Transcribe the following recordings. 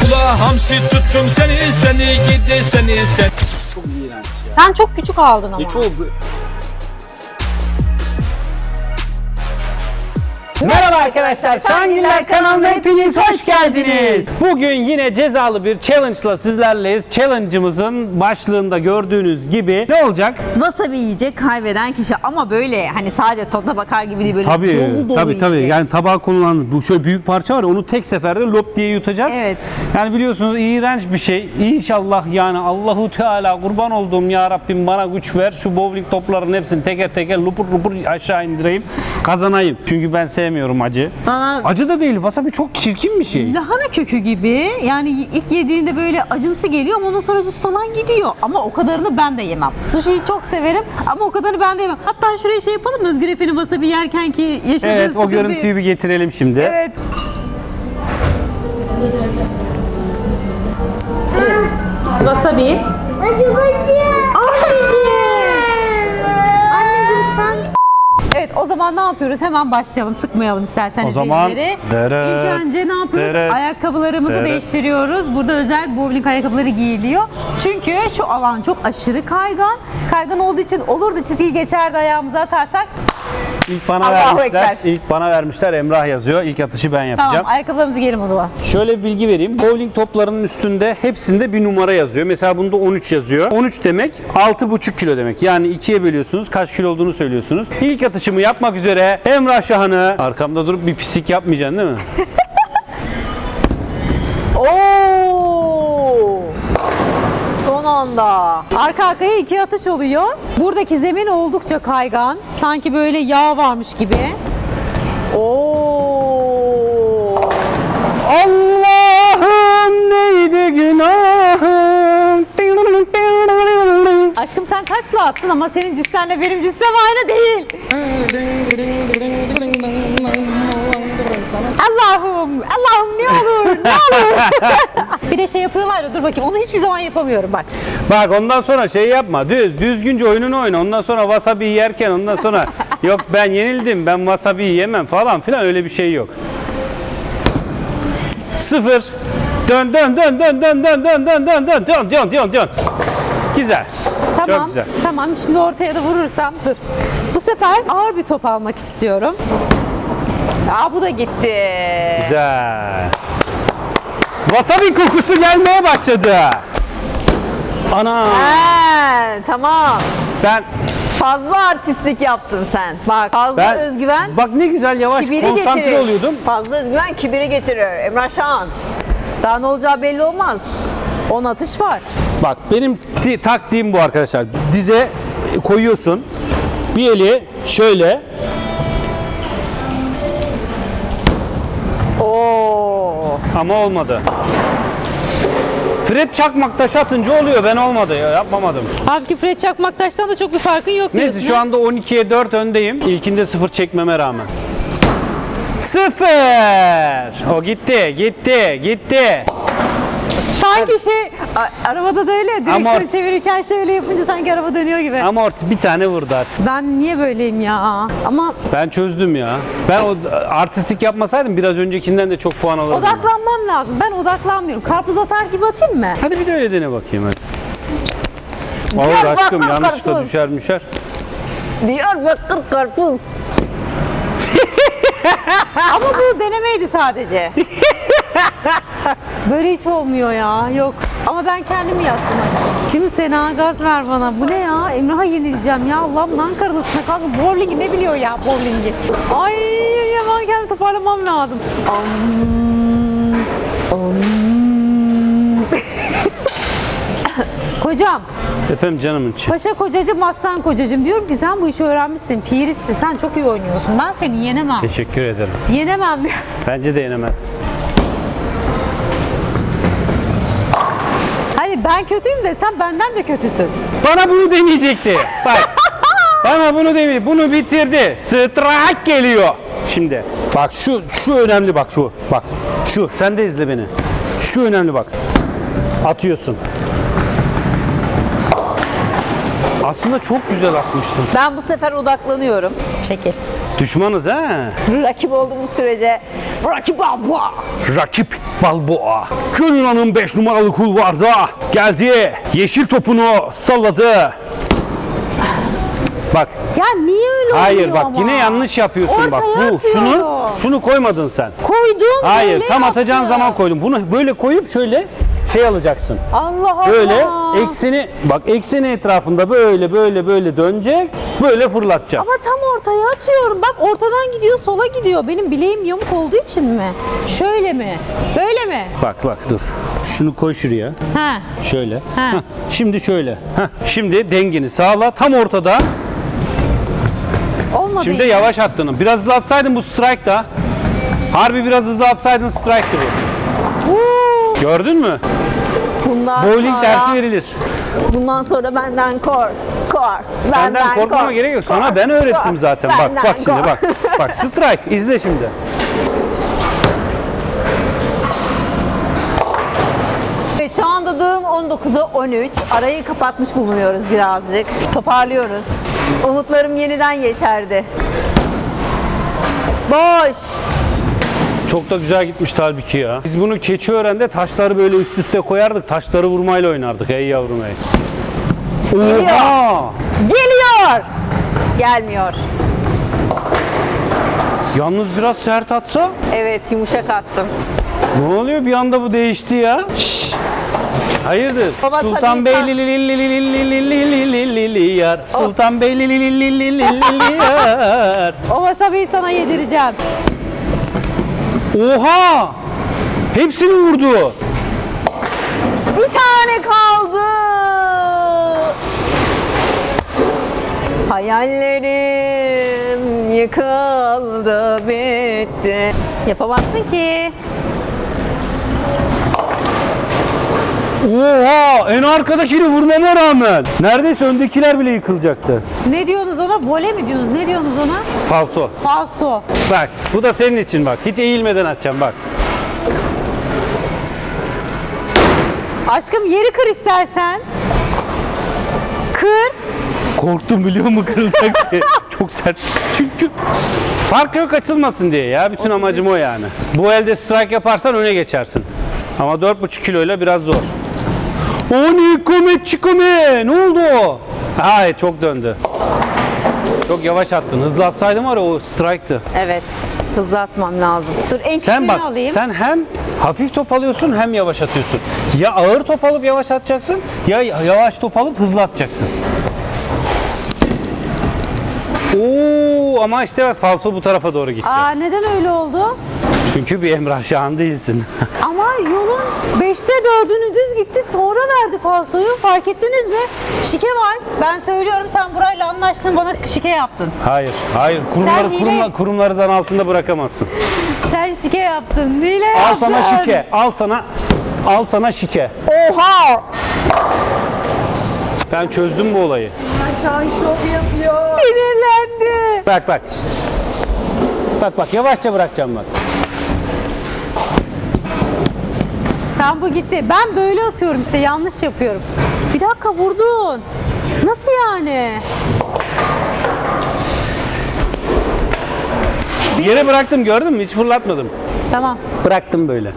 Kulağa hamsi tuttum seni seni gidi seni sen Çok iğrenç ya. Sen çok küçük aldın ama. Ne çok Merhaba arkadaşlar, Şangiller kanalına hepiniz hoş geldiniz. Bugün yine cezalı bir challenge'la sizlerleyiz. Challenge'ımızın başlığında gördüğünüz gibi ne olacak? Wasabi yiyecek kaybeden kişi ama böyle hani sadece tadına bakar gibi değil böyle Tabii, dolu dolu tabii tabii. yiyecek. Yani tabağa konulan bu şöyle büyük parça var ya onu tek seferde lop diye yutacağız. Evet. Yani biliyorsunuz iğrenç bir şey. İnşallah yani Allahu Teala kurban olduğum ya Rabbim bana güç ver. Şu bowling toplarının hepsini teker teker lupur lupur aşağı indireyim. Kazanayım. Çünkü ben sevmiyorum acı. Bana Acı da değil. Wasabi çok çirkin bir şey. lahana kökü gibi yani ilk yediğinde böyle acımsı geliyor ama ondan sonra acısı falan gidiyor. Ama o kadarını ben de yemem. Sushi'yi çok severim ama o kadarını ben de yemem. Hatta şuraya şey yapalım mı Özgür Efe'nin wasabi yerken ki yaşadığı Evet o sıkıntıyı. görüntüyü bir getirelim şimdi. Evet. Wasabi. Evet o zaman ne yapıyoruz? Hemen başlayalım. Sıkmayalım istersen O zaman izleyicileri. dırıt, İlk önce ne yapıyoruz? dırıt, Ayakkabılarımızı dırıt. değiştiriyoruz. Burada özel bowling ayakkabıları giyiliyor. Çünkü şu alan çok aşırı kaygan. Kaygan olduğu için olur da çizgiyi geçerdi ayağımıza atarsak. İlk bana Allahu vermişler. Ekber. İlk bana vermişler. Emrah yazıyor. İlk atışı ben yapacağım. Tamam ayakkabılarımızı giyelim o zaman. Şöyle bir bilgi vereyim. Bowling toplarının üstünde hepsinde bir numara yazıyor. Mesela bunda 13 yazıyor. 13 demek 6,5 kilo demek. Yani ikiye bölüyorsunuz. Kaç kilo olduğunu söylüyorsunuz. İlk atışımı yapmak üzere Emrah Şahan'ı arkamda durup bir pislik yapmayacaksın değil mi? Oo! Son anda. Arka arkaya iki atış oluyor. Buradaki zemin oldukça kaygan. Sanki böyle yağ varmış gibi. Oo! Allah'ım neydi günahım? Aşkım sen kaçla attın ama senin cüssenle benim cüssem aynı değil. Allah'ım, Allah'ım ne olur, ne olur. bir de şey yapıyorlar ya, dur bakayım onu hiçbir zaman yapamıyorum bak. Bak ondan sonra şey yapma. Düz, düzgünce oyununu oyna. Ondan sonra wasabi yerken ondan sonra yok ben yenildim. Ben wasabi yemem falan filan öyle bir şey yok. Sıfır. Dön dön dön dön dön dön dön dön dön dön dön dön dön dön. Güzel. Tamam, Çok güzel. tamam şimdi ortaya da vurursam dur. Bu sefer ağır bir top almak istiyorum. Aa bu da gitti. Güzel. Wasabi kokusu gelmeye başladı. Ana. He, tamam. Ben Fazla artistlik yaptın sen. Bak fazla ben özgüven Bak ne güzel yavaş kibiri konsantre getirir. oluyordum. Fazla özgüven kibiri getirir. Emrah Şahan. Daha ne olacağı belli olmaz. 10 atış var. Bak benim ti- taktiğim bu arkadaşlar. Dize koyuyorsun. Bir eli şöyle. Ama olmadı. Fred çakmak taş atınca oluyor. Ben olmadı ya yapamadım. Halbuki Fred Çakmaktaş'tan da çok bir farkın yok diyorsun. Neyse şu ha? anda 12'ye 4 öndeyim. İlkinde 0 çekmeme rağmen. Sıfır. O gitti, gitti, gitti. Sanki şey a- arabada da öyle direksiyonu Ama- çevirirken şöyle yapınca sanki araba dönüyor gibi. Ama orta bir tane vurdu artık. Ben niye böyleyim ya? Ama Ben çözdüm ya. Ben o artistik yapmasaydım biraz öncekinden de çok puan alırdım. odaklanmam lazım. Ben odaklanmıyorum. Karpuz atar gibi atayım mı? Hadi bir de öyle dene bakayım hadi. Olur Gel aşkım bak yanlışlıkla karpuz. düşer müşer. Diyarbakır karpuz. Ama bu denemeydi sadece. Böyle hiç olmuyor ya. Yok. Ama ben kendim yaptım aşkım. Değil mi Sena? Gaz ver bana. Bu ne ya? Emrah'a yenileceğim ya. Allah'ım Ankaralısına kanka. Bowling'i ne biliyor ya bowling'i? Ay hemen kendimi toparlamam lazım. Am, am. Kocam, Efendim canımın içi. paşa kocacığım, aslan kocacığım diyorum ki sen bu işi öğrenmişsin, pirissin, sen çok iyi oynuyorsun. Ben seni yenemem. Teşekkür ederim. Yenemem diyor. Bence de yenemez. Ben kötüyüm desem benden de kötüsün. Bana bunu deneyecekti. Bak. Bana bunu demeyecekti. Bunu bitirdi. Strike geliyor. Şimdi bak şu şu önemli bak şu. Bak şu sen de izle beni. Şu önemli bak. Atıyorsun. Aslında çok güzel atmıştın. Ben bu sefer odaklanıyorum. Çekil. Düşmanız ha. Rakip olduğumuz sürece rakip abla. Rakip Balboa. Könül'ün 5 numaralı kulvarda geldi. Yeşil topunu salladı. Bak Ya niye öyle hayır oluyor bak ama? yine yanlış yapıyorsun bak. Ortaya Bu şunu atıyorum. şunu koymadın sen. Koydum Hayır böyle tam atacağın yaptım. zaman koydum. Bunu böyle koyup şöyle şey alacaksın. Allah Allah. Böyle ekseni bak ekseni etrafında böyle böyle böyle dönecek. Böyle fırlatacak. Ama tam ortaya atıyorum. Bak ortadan gidiyor sola gidiyor. Benim bileğim yamuk olduğu için mi? Şöyle mi? Böyle mi? Bak bak dur. Şunu koy şuraya. Ha. Şöyle. Ha. Heh, Şimdi şöyle. Heh, Şimdi dengini sağla. Tam ortada. Olmadı. Şimdi yine. yavaş attığını. Biraz hızlı atsaydın bu strike da. Harbi biraz hızlı atsaydın strike'tı bu. Gördün mü? Bundan Bowling sonra, dersi verilir. Bundan sonra benden kork. Kork. Senden benden korkmama kork, gerek yok. Sana kork, ben öğrettim kork, zaten. Bak bak şimdi kork. bak. Bak strike izle şimdi. Ve Şu anda durum 19'a 13. Arayı kapatmış bulunuyoruz birazcık. Toparlıyoruz. Umutlarım yeniden yeşerdi. Boş. Çok da güzel gitmişti halbuki ya. Biz bunu Keçiören'de taşları böyle üst üste koyardık. Taşları vurmayla oynardık. Ey yavrum ey. Oha! Geliyor. Gelmiyor. Yalnız biraz sert atsa Evet yumuşak attım. ne oluyor bir anda bu değişti ya? Şşş! Hayırdır? Baba Sultan Bey li li li li li li li li li li li li yar. Sultan Bey li li li li li li yar. O wasabi'yi sana yedireceğim. Oha! Hepsini vurdu. Bir tane kaldı. Hayallerim yıkıldı bitti. Yapamazsın ki. Oha! En arkadakini vurmama rağmen. Neredeyse öndekiler bile yıkılacaktı. Ne diyorsunuz ona? Vole mi diyorsunuz? Ne diyorsunuz ona? Falso. Falso. Bak bu da senin için bak. Hiç eğilmeden atacağım bak. Aşkım yeri kır istersen. Kır. Korktum biliyor musun kırılacak diye. Çok sert. Çünkü fark yok açılmasın diye ya. Bütün amacım o yani. Bu elde strike yaparsan öne geçersin. Ama 4,5 kiloyla biraz zor. O ne komet çikome. Ne oldu o? Hayır çok döndü. Çok yavaş attın. Hızlı atsaydın var ya o strike'tı. Evet. Hızlı atmam lazım. Dur en küçüğünü Sen bak alayım. sen hem hafif top alıyorsun hem yavaş atıyorsun. Ya ağır top alıp yavaş atacaksın ya yavaş top alıp hızlı atacaksın. Oo ama işte falso bu tarafa doğru gitti. Aa neden öyle oldu? Çünkü bir Emrah Şahan değilsin. Ama yolun 5'te 4'ünü düz gitti sonra verdi falsoyu fark ettiniz mi? Şike var. Ben söylüyorum sen burayla anlaştın bana şike yaptın. hayır, hayır. Kurumları, hile- kurumla, kurumları zan altında bırakamazsın. Sen şike yaptın. Hile Al yaptın. sana şike, al sana, al sana şike. Oha! Ben çözdüm bu olayı. Sinirlendi. Bak bak. Bak bak yavaşça bırakacağım bak. Tamam bu gitti. Ben böyle atıyorum işte yanlış yapıyorum. Bir dakika vurdun. Nasıl yani? Yere bıraktım gördün mü? Hiç fırlatmadım. Tamam. Bıraktım böyle.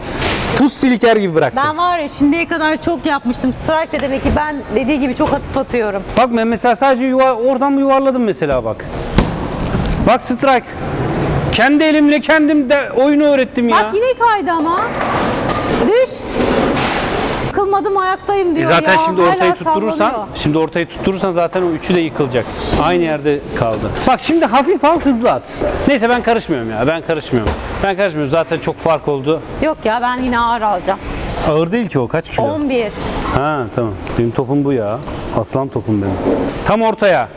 Tuz siliker gibi bıraktım. Ben var ya şimdiye kadar çok yapmıştım. Strike de demek ki ben dediği gibi çok hafif atıyorum. Bak ben mesela sadece yuva, oradan mı yuvarladım mesela bak. Bak strike. Kendi elimle kendim de oyunu öğrettim ya. Bak yine kaydı ama. Düş. Kılmadım ayaktayım E diyor zaten ya. şimdi ortayı tutturursan, sallanıyor. şimdi ortayı tutturursan zaten o üçü de yıkılacak. Aynı yerde kaldı. Bak şimdi hafif al hızlı at. Neyse ben karışmıyorum ya. Ben karışmıyorum. Ben karışmıyorum. Zaten çok fark oldu. Yok ya ben yine ağır alacağım. Ağır değil ki o. Kaç kilo? 11. Ha tamam. Benim topum bu ya. Aslan topum benim. Tam ortaya.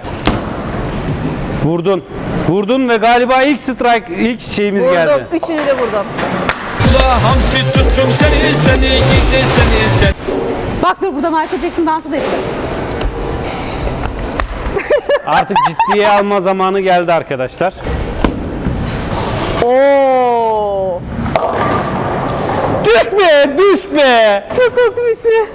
Vurdun. Vurdun ve galiba ilk strike, ilk şeyimiz Vurdum. geldi. Üçünü de vurdum. Hamsi tuttum seni seni gidi seni sen Bak dur burada Michael Jackson dansı da yapıyor. Artık ciddiye alma zamanı geldi arkadaşlar. Oo. Düşme, düşme. Çok korktum üstüne.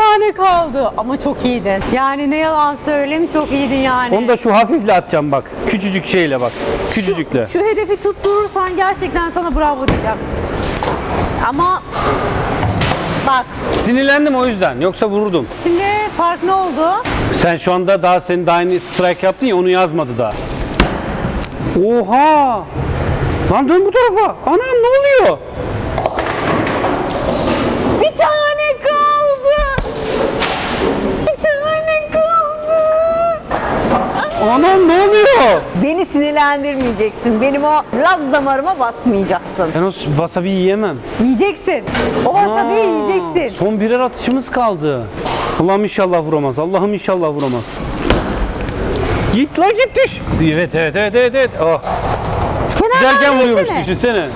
Tane kaldı. Ama çok iyiydin. Yani ne yalan söyleyeyim çok iyiydin yani. Onu da şu hafifle atacağım bak. Küçücük şeyle bak. Küçücükle. Şu hedefi tutturursan gerçekten sana bravo diyeceğim. Ama bak Sinirlendim o yüzden. Yoksa vururdum. şimdi fark ne oldu? Sen şu anda daha senin daha yeni strike yaptın ya onu yazmadı daha. Oha! Lan dön bu tarafa. Anam ne oluyor? Anam ne oluyor? Beni sinirlendirmeyeceksin. Benim o raz damarıma basmayacaksın. Ben o wasabi yiyemem. Yiyeceksin. O wasabi Aa, yiyeceksin. Son birer atışımız kaldı. Allah'ım inşallah vuramaz. Allah'ım inşallah vuramaz. Git la git düş. Evet evet evet evet. evet. Oh. Giderken vuruyormuş düşünsene.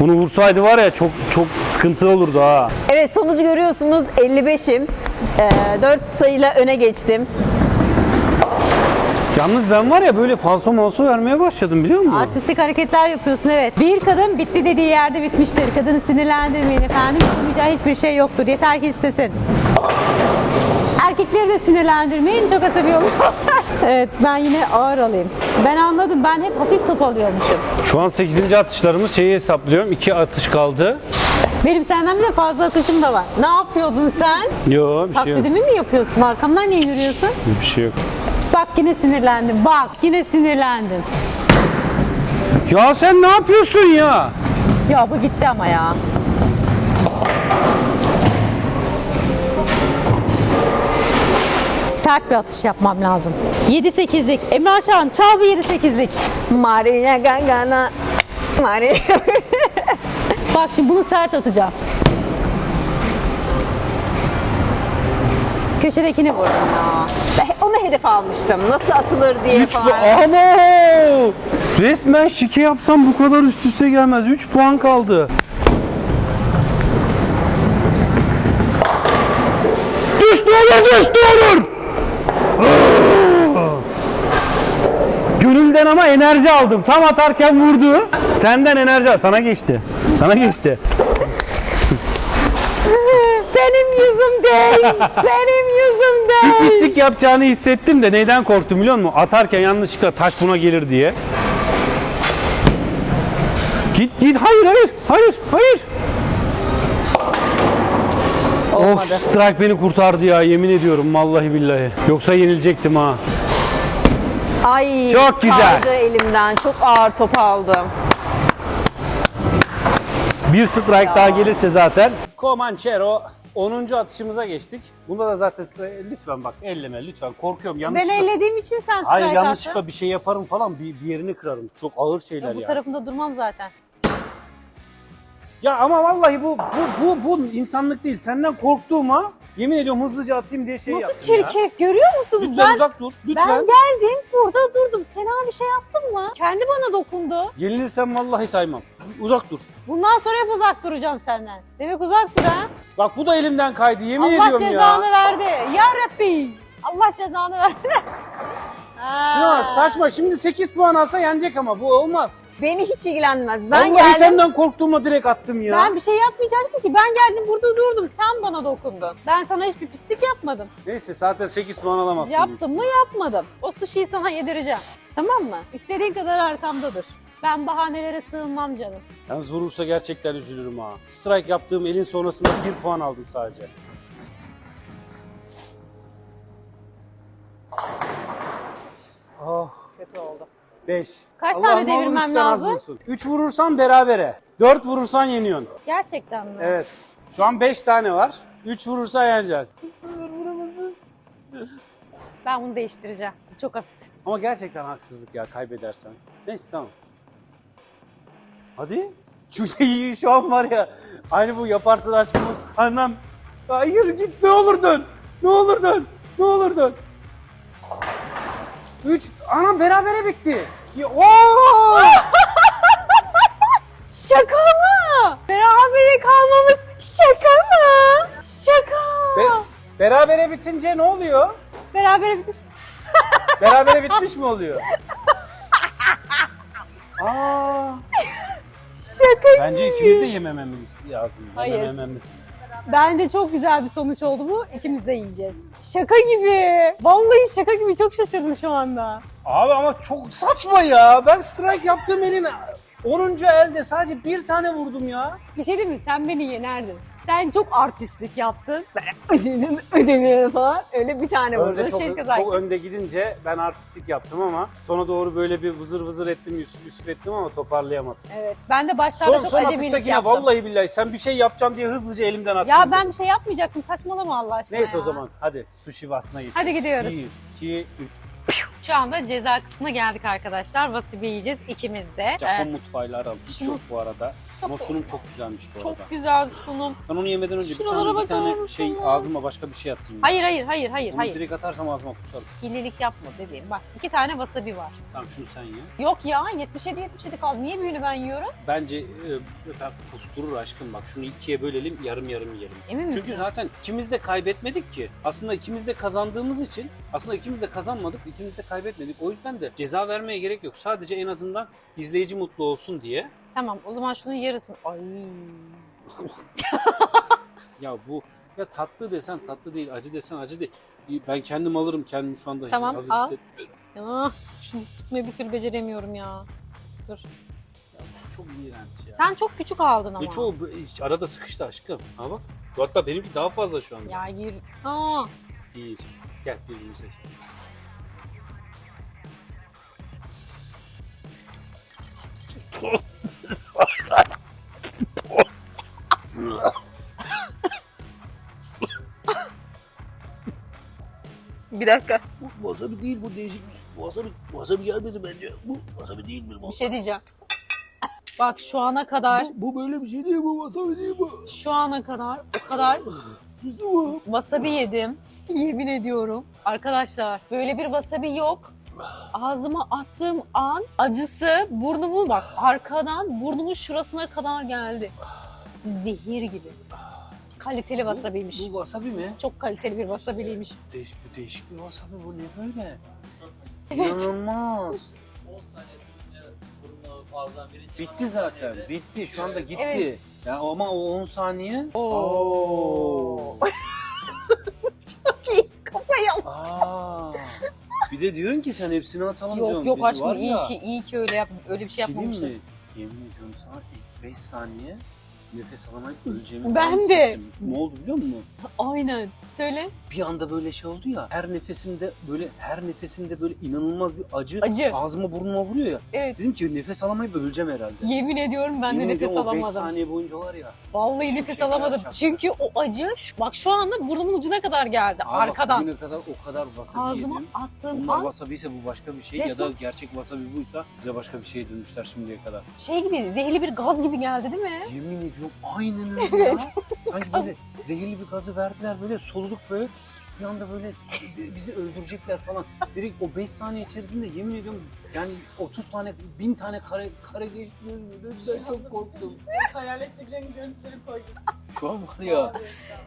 Bunu vursaydı var ya çok çok sıkıntı olurdu ha. Evet sonucu görüyorsunuz 55'im. Ee, 4 sayıyla öne geçtim. Yalnız ben var ya böyle falso malso vermeye başladım biliyor musun? Artistik hareketler yapıyorsun evet. Bir kadın bitti dediği yerde bitmiştir. Kadını sinirlendirmeyin efendim. Yapamayacağı hiçbir şey yoktur. Yeter ki istesin. Erkekleri de sinirlendirmeyin. Çok asabi olur. evet ben yine ağır alayım. Ben anladım. Ben hep hafif top alıyormuşum. Şu an 8. atışlarımız şeyi hesaplıyorum. 2 atış kaldı. Benim senden bile fazla atışım da var. Ne yapıyordun sen? Yo bir şey yok. Taklidimi mi yapıyorsun? Arkamdan niye yürüyorsun? Bir şey yok. Bak yine sinirlendim. Bak yine sinirlendim. Ya sen ne yapıyorsun ya? Ya bu gitti ama ya. Sert bir atış yapmam lazım. 7-8'lik. Emrah Şahan çal bir 7-8'lik. Maria Gangana. Maria. Bak şimdi bunu sert atacağım. Köşedekini vurdum ya. Ben Onu hedef almıştım. Nasıl atılır diye 3 falan. Ama resmen şike yapsam bu kadar üst üste gelmez. 3 puan kaldı. Düş ne olur düş ne olur. Gönülden ama enerji aldım. Tam atarken vurdu. Senden enerji al. Sana geçti. Sana geçti. Yüzüm değil. Benim yüzüm Bir pislik yapacağını hissettim de neyden korktum biliyor musun? Atarken yanlışlıkla taş buna gelir diye. Git git hayır hayır hayır hayır. Oh Olmadı. strike beni kurtardı ya yemin ediyorum vallahi billahi. Yoksa yenilecektim ha. Ay Çok güzel. Kaldı elimden. Çok ağır top aldım. Bir strike daha gelirse zaten. Comanchero 10. atışımıza geçtik. Bunda da zaten sıra- lütfen bak elleme lütfen korkuyorum Ben yanlışlıkla. ellediğim için sen strike Hayır attın. yanlışlıkla bir şey yaparım falan bir, bir yerini kırarım. Çok ağır şeyler Ya bu yani. tarafında durmam zaten. Ya ama vallahi bu bu bu bu insanlık değil. Senden korktuğuma yemin ediyorum hızlıca atayım diye şey Nasıl yaptım ya. çirkef görüyor musunuz? Lütfen ben, uzak dur. Lütfen. ben geldim burada durdum. Sena bir şey yaptın mı? Kendi bana dokundu. Yenilirsem vallahi saymam. Uzak dur. Bundan sonra hep uzak duracağım senden. Demek uzak dur ha. Bak bu da elimden kaydı yemin Allah ediyorum cezanı ya. verdi. Ya Rabbi. Allah cezanı verdi. Şuna bak saçma. Şimdi 8 puan alsa yenecek ama bu olmaz. Beni hiç ilgilenmez. Ben Vallahi geldim. senden korktuğuma direkt attım ya. Ben bir şey yapmayacaktım ki. Ben geldim burada durdum. Sen bana dokundun. Ben sana hiçbir pislik yapmadım. Neyse zaten 8 puan alamazsın. Yaptım mı yapmadım. O sushi'yi sana yedireceğim. Tamam mı? İstediğin kadar arkamdadır. Ben bahanelere sığınmam canım. Yalnız vurursa gerçekten üzülürüm ha. Strike yaptığım elin sonrasında 1 puan aldım sadece. Oh. Kötü oldu. 5. Kaç tane devirmem lazım? 3 vurursan berabere. 4 vurursan yeniyorsun. Gerçekten mi? Evet. Şu an 5 tane var. 3 vurursan yeneceksin. Ben bunu değiştireceğim. Bu çok hafif. Ama gerçekten haksızlık ya kaybedersen. Neyse tamam. Hadi. Çünkü şu an var ya. Aynı bu yaparsın aşkımız. Annem. Hayır git ne olur dön. Ne olur dön. Ne olur dön. 3. Anam berabere bitti. Ya, Oo! Şaka mı? Berabere kalmamız şaka mı? Şaka. Be- berabere bitince ne oluyor? Berabere bitmiş. Berabere bitmiş mi oluyor? Aa, Şaka bence ikimiz de yemememiz lazım. Hayır. Yemememiz. Bence çok güzel bir sonuç oldu bu. İkimiz de yiyeceğiz. Şaka gibi. Vallahi şaka gibi çok şaşırdım şu anda. Abi ama çok saçma ya. Ben strike yaptığım elin 10. elde sadece bir tane vurdum ya. Bir şey değil mi? Sen beni yenerdin. Sen çok artistlik yaptın. Ödenim ödenim falan. Öyle bir tane vurdun. Önde çok, Şeşke çok önde gidince ben artistlik yaptım ama sona doğru böyle bir vızır vızır ettim, Yusuf Yusuf ettim ama toparlayamadım. Evet. Ben de başlarda Son, çok son acemilik atıştakine yaptım. vallahi billahi sen bir şey yapacağım diye hızlıca elimden attın. Ya ben bir şey yapmayacaktım. Saçmalama Allah aşkına Neyse ya. o zaman hadi sushi vasına geçelim. Hadi gidiyoruz. 1, 2, 3. Şu anda ceza kısmına geldik arkadaşlar. Wasabi yiyeceğiz ikimiz de. Japon Ee, mutfağıyla aram hiç yok şunu bu arada. Ama sunum çok güzelmiş bu arada. Çok güzel sunum. Ben onu yemeden önce bir Şuralara tane, bir bakar tane mısınız? şey ağzıma başka bir şey atayım. Hayır hayır hayır hayır Onu hayır. direkt atarsam ağzıma kusarım. Hilelik yapma bebeğim. Bak iki tane wasabi var. Tamam şunu sen ye. Yok ya 77 77 kaldı. Niye büyüğünü ben yiyorum? Bence e, ben kusturur aşkım bak şunu ikiye bölelim yarım yarım yiyelim. Emin Çünkü misin? zaten ikimiz de kaybetmedik ki. Aslında ikimiz de kazandığımız için aslında ikimiz de kazanmadık, ikimiz de kaybetmedik. O yüzden de ceza vermeye gerek yok. Sadece en azından izleyici mutlu olsun diye. Tamam o zaman şunun yarısını. Ay. Ya bu ya tatlı desen tatlı değil, acı desen acı değil. Ben kendim alırım kendimi şu anda Tamam, hazır al. hissetmiyorum. Ah, şunu tutmayı bir türlü beceremiyorum ya. Dur. Çok iğrenç ya. Sen çok küçük aldın ama. Ve çoğu arada sıkıştı aşkım. Ha bak. Hatta benimki daha fazla şu anda. Ya gir. Aa, Bir. Gel birini seç. Bir dakika. Bu wasabi değil bu değişik wasabi. Wasabi gelmedi bence. Bu wasabi değil bir Bir şey diyeceğim. Bak şu ana kadar, Bu, bu böyle bir şey değil bu wasabi değil bu. şu ana kadar o kadar wasabi yedim. Yemin ediyorum. Arkadaşlar böyle bir wasabi yok. Ağzıma attığım an acısı burnumu bak arkadan burnumun şurasına kadar geldi. Zehir gibi. Kaliteli wasabiymiş. Bu wasabi mi? Çok kaliteli bir wasabiliymiş. Değişik, bu değişik bir wasabi bu ne böyle? İnanılmaz. 10 saniye hızlıca burunla ağızdan verince Bitti zaten. Bitti. Şu anda gitti. Evet. Ya ama o 10 saniye. Oo. Bir de diyorsun ki sen hepsini atalım diyorsun. Yok yok Biz aşkım var iyi ya, ki iyi ki öyle yap öyle bir şey bir diyeyim mi? yapmamışız. Yemin ediyorum sana ilk 5 saniye nefes alamayıp öleceğimi Ben falan de. hissettim. Ne oldu biliyor musun? Aynen. Söyle. bir anda böyle şey oldu ya. Her nefesimde böyle her nefesimde böyle inanılmaz bir acı, Acı. ağzıma burnuma vuruyor ya. Evet. Dedim ki nefes alamayıp öleceğim herhalde. Yemin ediyorum ben de Yemin nefes ediyorum o beş alamadım. saniye boyunca var ya. Vallahi nefes şeker alamadım. çarptı. Çünkü o acı şu- bak şu anda burnumun ucuna kadar geldi Aa, bak, arkadan. Bugüne kadar o kadar wasabi Ağzıma yedim. attığım Bunlar an wasabi ise bu başka bir şey ya da Resmen- gerçek wasabi buysa bize başka bir şey yedirmişler şimdiye kadar. şey gibi zehirli bir gaz gibi geldi değil mi? Yemin ediyorum aynen öyle ya. Sanki böyle zehirli bir gazı verdiler böyle soluduk böyle bir anda böyle bizi öldürecekler falan. Direkt o 5 saniye içerisinde yemin ediyorum yani 30 tane, 1000 tane kare, kare geçti gözümde. Ben çok korktum. Hayal ettiklerini görüntüleri koydum. Şu an var ya.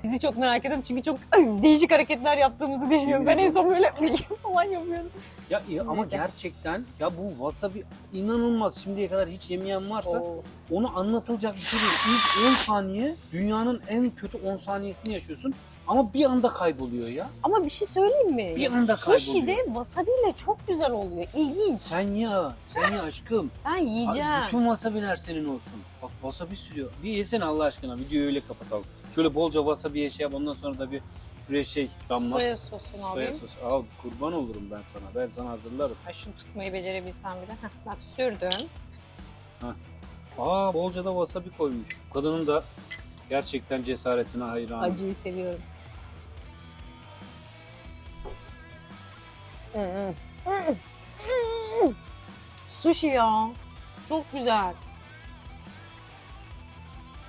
Bizi çok merak ediyorum çünkü çok değişik hareketler yaptığımızı düşünüyorum. Ben en son böyle falan yapıyorum. Ya ya ama Neyse. gerçekten ya bu wasabi inanılmaz. Şimdiye kadar hiç yemeyen varsa Oo. onu anlatılacak bir şey değil. İlk 10 saniye dünyanın en kötü 10 saniyesini yaşıyorsun ama bir anda kayboluyor ya. Ama bir şey söyleyeyim mi? Bir anda Sushi de kayboluyor. wasabi ile çok güzel oluyor. İlginç. Sen ya, sen ya aşkım. Ben yiyeceğim. Ay, Bütün wasabiler senin olsun. Bak wasabi sürüyor. Bir yesene Allah aşkına. Videoyu öyle kapatalım. Şöyle bolca wasabiye şey yap. Ondan sonra da bir şuraya şey damlat. Soya sosunu Soya alayım. sosu. Al kurban olurum ben sana. Ben sana hazırlarım. Ay şunu tutmayı becerebilsem bile. Heh, bak sürdüm. Aa bolca da wasabi koymuş. Kadının da gerçekten cesaretine hayranım. Acıyı seviyorum. Sushi ya. Çok güzel.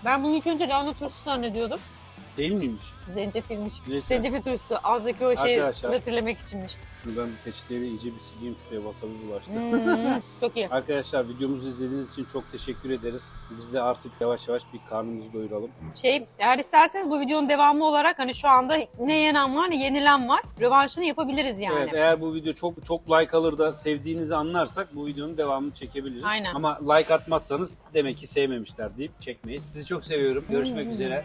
Ben bunu ilk önce lahana turşusu zannediyordum. Değil miymiş? Zencefilmiş. Neyse. Zencefil turşusu. Ağızdaki o şeyi Arkadaşlar. nötrlemek içinmiş. Şunu ben peçeteyle iyice bir sileyim şuraya wasabi bulaştı. Hmm, çok iyi. Arkadaşlar videomuzu izlediğiniz için çok teşekkür ederiz. Biz de artık yavaş yavaş bir karnımızı doyuralım. Şey eğer isterseniz bu videonun devamı olarak hani şu anda ne yenen var ne yenilen var. Rövanşını yapabiliriz yani. Evet eğer bu video çok çok like alır da sevdiğinizi anlarsak bu videonun devamını çekebiliriz. Aynen. Ama like atmazsanız demek ki sevmemişler deyip çekmeyiz. Sizi çok seviyorum. Görüşmek üzere.